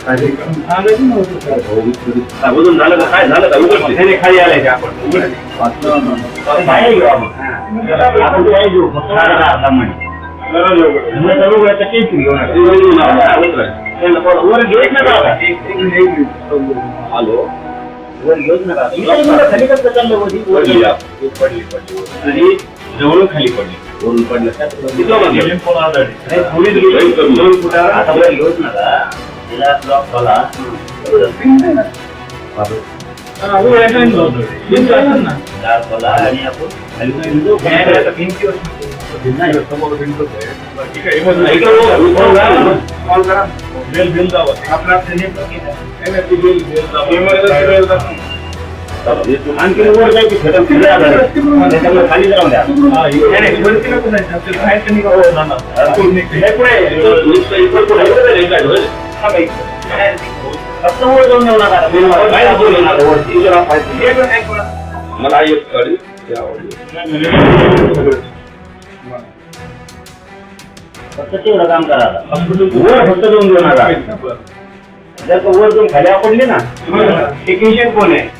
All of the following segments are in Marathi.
त्या उद्या उद्या घेऊ. पाच तारखेला झालं का काय झालं का उघड खाली आलाय का आपण बाहेर घेऊ आपण आपण काय घेऊ फक्त सारा म्हणे वर घेत नका हॅलो वर घेऊच नका खाली कसं चाललं पडली पडली आणि जवळून खाली पडली वरून पडलं का? किती वाजले? नाही, थोडीच आता वर घेऊच नका तिला लॉक खोला दार खोला आणि आपण खाली आणखी निवड नाही खाली मला एक काम करा फक्त दोन दोन हज़ार जर वर दोन खाली आपडली ना टेक्निशियन कोण आहे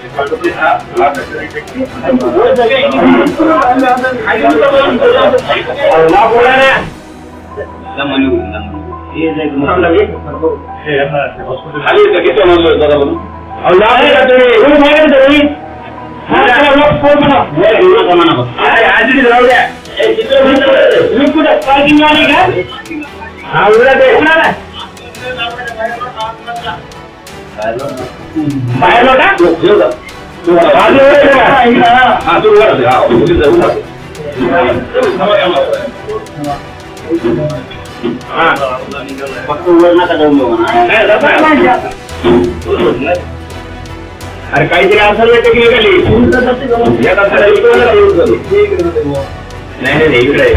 तुम्ही तुम्ही मागे फोन का पार्किंग आली का? हा? हा. अरे काहीतरी वेळ टेक्निकली या नाही नाही, इकडे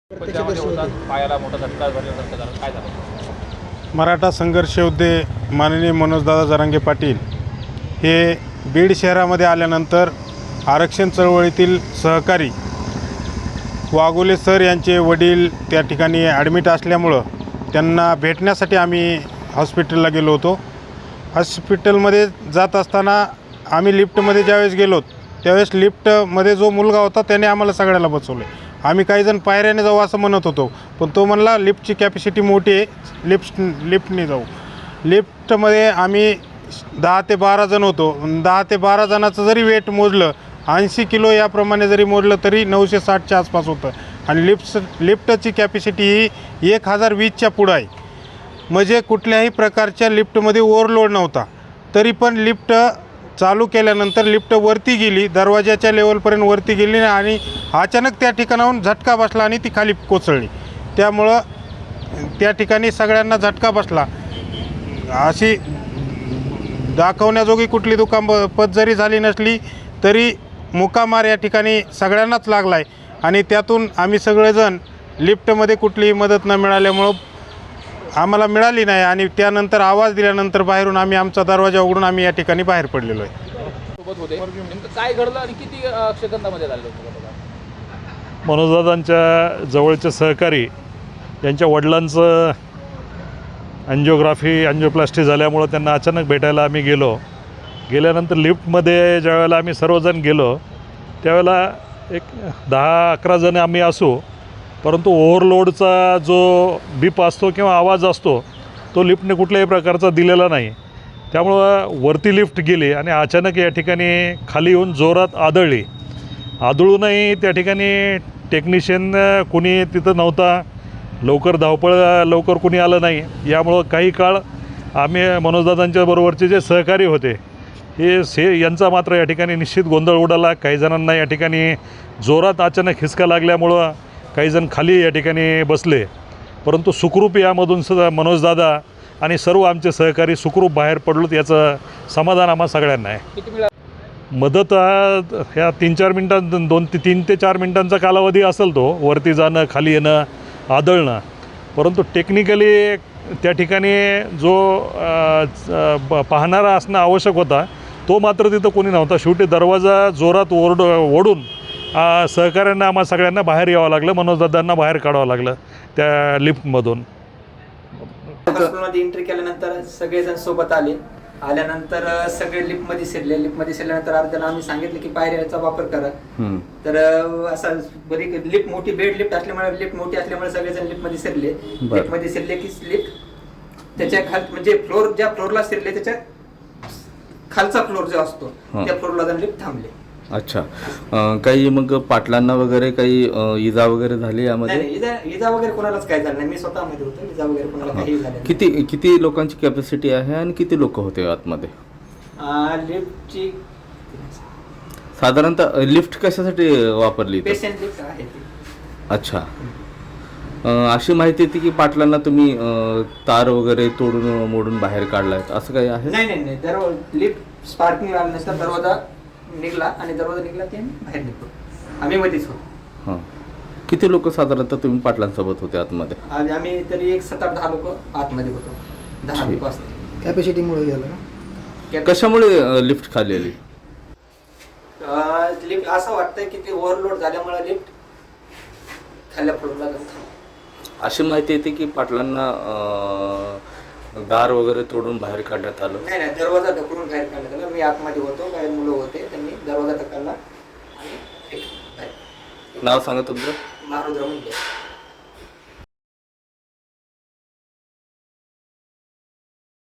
पायाला मोठा झटका भरल्यासारखं झालं. काय झालं? मराठा संघर्ष योद्धे माननीय मनोजदादा जरांगे पाटील हे बीड शहरामध्ये आल्यानंतर आरक्षण चळवळीतील सहकारी वाघोले सर यांचे वडील त्या ठिकाणी ॲडमिट असल्यामुळं त्यांना भेटण्यासाठी आम्ही हॉस्पिटलला गेलो होतो. हॉस्पिटलमध्ये जात असताना आम्ही लिफ्टमध्ये ज्यावेळेस गेलो त्यावेळेस लिफ्टमध्ये जो मुलगा होता त्याने आम्हाला सगळ्याला बसवलं. आम्ही काही जण पायऱ्याने जाऊ असं म्हणत होतो पण तो म्हणला लिफ्टची कॅपॅसिटी मोठी आहे लिफ्ट लिफ्टने जाऊ. लिफ्टमध्ये आम्ही दहा ते बारा जण होतो. दहा ते बारा जणाचं जरी वेट मोजलं ऐंशी किलो याप्रमाणे जरी मोजलं तरी नऊशे साठच्या आसपास होतं. आणि लिफ्ट लिफ्टची कॅपॅसिटी ही एक हजार वीसच्या पुढं आहे. म्हणजे कुठल्याही प्रकारच्या लिफ्टमध्ये ओव्हरलोड नव्हता. तरी पण लिफ्ट चालू केल्यानंतर लिफ्ट वरती गेली दरवाजाच्या लेवलपर्यंत वरती गेली आणि अचानक त्या ठिकाणाहून झटका बसला आणि ती खाली कोसळली. त्यामुळं त्या ठिकाणी सगळ्यांना झटका बसला. अशी दाखवण्याजोगी कुठली दुखापत जरी झाली नसली तरी मुकामार या ठिकाणी सगळ्यांनाच लागला आहे आणि त्यातून आम्ही सगळेजण लिफ्टमध्ये कुठलीही मदत न मिळाल्यामुळं आम्हाला मिळाली नाही आणि त्यानंतर आवाज दिल्यानंतर बाहेरून आम्ही आमचा दरवाजा उघडून आम्ही या ठिकाणी बाहेर पडलेलो आहे. काय घडलं आणि किती सेकंदामध्ये मनोजदादांच्या जवळचे सहकारी यांच्या वडिलांचं अँजिओग्राफी अँजिओप्लास्टी झाल्यामुळं त्यांना अचानक भेटायला आम्ही गेलो. गेल्यानंतर लिफ्टमध्ये ज्यावेळेला आम्ही सर्वजण गेलो त्यावेळेला एक दहा अकरा जण आम्ही असू परंतु ओव्हरलोडचा जो बीप असतो किंवा आवाज असतो तो लिफ्टने कुठल्याही प्रकारचा दिलेला नाही. त्यामुळं वरती लिफ्ट गेली आणि अचानक या ठिकाणी खाली येऊन जोरात आदळली. आदळूनही त्या ठिकाणी टेक्निशियन कुणी तिथं नव्हता. लवकर धावपळ लवकर कुणी आलं नाही. यामुळं काही काळ आम्ही मनोजदादांच्या बरोबरचे जे सहकारी होते हे से यांचा मात्र या ठिकाणी निश्चित गोंधळ उडाला. काही जणांना या ठिकाणी जोरात अचानक हिसका लागल्यामुळं काही जण खाली या ठिकाणी बसले. परंतु सुखरूप यामधून सुद्धा मनोजदादा आणि सर्व आमचे सहकारी सुखरूप बाहेर पडलोत याचं समाधान आम्हा सगळ्यांना आहे. मदत हा ह्या तीन चार मिनटां दोन ते तीन ते चार मिनटांचा कालावधी असेल तो. वरती जाणं खाली येणं आदळणं. परंतु टेक्निकली त्या ठिकाणी जो पाहणारा असणं आवश्यक होता तो मात्र तिथं कोणी नव्हता. शेवटी दरवाजा जोरात ओरड ओढून सहकाऱ्यांना आम्हा सगळ्यांना बाहेर यावं लागलं मनोजदादांना बाहेर काढावं लागलं त्या लिफ्टमधून एंट्री केल्यानंतर सगळेजण सोबत आले. आल्यानंतर सगळे लिफ्टमध्ये शिरले. लिफ्टमध्ये शिरल्यानंतर अर्ध्याला आम्ही सांगितलं की पायऱ्याचा वापर करा. तर असा बरी लिफ्ट मोठी बेड लिफ्ट असल्यामुळे लिफ्ट मोठी असल्यामुळे सगळेजण लिफ्टमध्ये शिरले. लिफ्टमध्ये शिरले की लिफ्ट त्याच्या खाल म्हणजे फ्लोर ज्या फ्लोरला शिरले त्याच्या खालचा फ्लोर जो असतो. त्या फ्लोरला जाऊन लिफ्ट थांबले. अच्छा. अं, काही मग पाटलांना वगैरे काही अं, इजा वगैरे झाली नाही यामध्ये? नाही, इजा इजा वगैरे कोणालाच काय झालं नाही. मी स्वतःमध्ये होतो. इजा वगैरे कोणाला काही झालं नाही. किती किती लोकांची कॅपॅसिटी आहे आणि किती लोक होते आतमध्ये? अ, लिफ्टची साधारणतः लिफ्ट कशासाठी वापरली इथं? पेशंट लिफ्ट आहे. ती अच्छा. अं, अशी माहिती येते की पाटलांना तुम्ही अं, तार वगैरे तोडून मोडून बाहेर काढलाय असं काही आहे? नाही नाही नाही. दरवाजा लिफ्ट स्पार्किंग आला नसता दरवाजा निघला आणि दरवाजा निघला की आम्ही बाहेर निघतो. आम्ही मध्येच होतो. हां. किती लोक साधारणतः तुम्ही पाटलांसोबत होते आतमध्ये? आणि आम्ही तरी एक सात आठ दहा लोक आतमध्ये होतो. दहा. लोक असते कॅपॅसिटीमुळे झालं ना? कशामुळे लिफ्ट खाली आली? लिफ्ट असं वाटतंय की ते ओव्हरलोड झाल्यामुळे लिफ्ट खाल्ल्या जाऊन थांबलं. अशी माहिती येते की पाटलांना अं, दार वगैरे तोडून बाहेर काढण्यात आलं. नाही नाही दरवाजा ढकलून बाहेर काढण्यात आला. मी आतमध्ये होतो काही मुलं होते त्यांनी दरवाजा ढकलला आणि. नाव सांगा तुमचं. मारुद्र म्हणजे